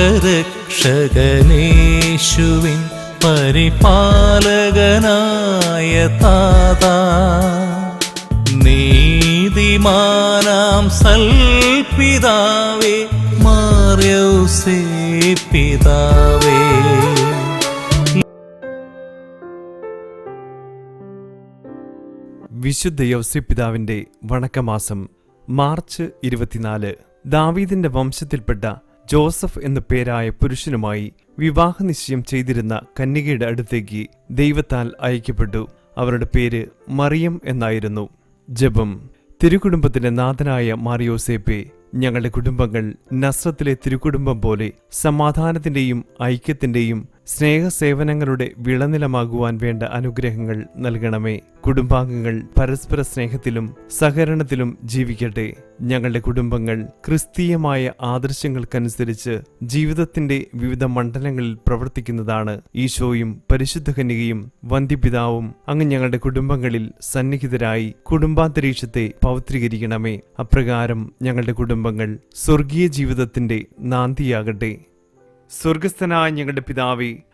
ലോകരക്ഷകനേശുവിൻ പരിപാലകനായ താതാ. നീതിമാനാം സൽപിതാവേ മാറിയൗസേ പിതാവേ വിശുദ്ധ യൗസ്യപിതാവിന്റെ വണക്കമാസം മാർച്ച് ഇരുപത്തിനാല്. ദാവീദിന്റെ വംശത്തിൽപ്പെട്ട ജോസഫ് എന്ന പേരായ പുരുഷനുമായി വിവാഹ നിശ്ചയം ചെയ്തിരുന്ന കന്യകയുടെ അടുത്തേക്ക് ദൈവത്താൽ അയക്കപ്പെട്ടു. അവരുടെ പേര് മറിയം എന്നായിരുന്നു. ജപം. തിരുക്കുടുംബത്തിന്റെ നാഥനായ മാറിയോസേപ്പെ ഞങ്ങളുടെ കുടുംബങ്ങൾ നസ്രത്തിലെ തിരുക്കുടുംബം പോലെ സമാധാനത്തിന്റെയും ഐക്യത്തിന്റെയും സ്നേഹസേവനങ്ങളുടെ വിളനിലമാകുവാൻ വേണ്ട അനുഗ്രഹങ്ങൾ നൽകണമേ. കുടുംബാംഗങ്ങൾ പരസ്പര സ്നേഹത്തിലും സഹകരണത്തിലും ജീവിക്കട്ടെ. ഞങ്ങളുടെ കുടുംബങ്ങൾ ക്രിസ്തീയമായ ആദർശങ്ങൾക്കനുസരിച്ച് ജീവിതത്തിന്റെ വിവിധ മണ്ഡലങ്ങളിൽ പ്രവർത്തിക്കുന്നതാണ്. ഈശോയും പരിശുദ്ധ കന്യകയും വന്ധ്യപിതാവും അങ്ങ് ഞങ്ങളുടെ കുടുംബങ്ങളിൽ സന്നിഹിതരായി കുടുംബാന്തരീക്ഷത്തെ പൗത്രീകരിക്കണമേ അപ്രകാരം ഞങ്ങളുടെ കുടുംബങ്ങൾ സ്വർഗീയ ജീവിതത്തിന്റെ നാന്തിയാകട്ടെ. സ്വർഗസ്ഥനായ ഞങ്ങളുടെ പിതാവേ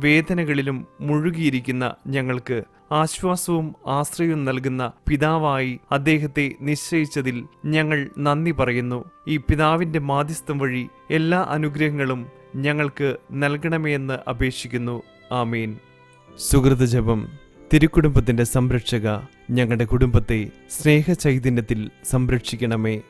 വേദനകളിലും മുഴുകിയിരിക്കുന്ന ഞങ്ങൾക്ക് ആശ്വാസവും ആശ്രയവും നൽകുന്ന പിതാവായി അദ്ദേഹത്തെ നിശ്ചയിച്ചതിൽ ഞങ്ങൾ നന്ദി പറയുന്നു. ഈ പിതാവിന്റെ മാധ്യസ്ഥം വഴി എല്ലാ അനുഗ്രഹങ്ങളും ഞങ്ങൾക്ക് നൽകണമെന്ന് അപേക്ഷിക്കുന്നു. ആമീൻ. സുഹൃത ജപം. തിരുക്കുടുംബത്തിന്റെ സംരക്ഷക ഞങ്ങളുടെ കുടുംബത്തെ സ്നേഹചൈതന്യത്തിൽ സംരക്ഷിക്കണമേ.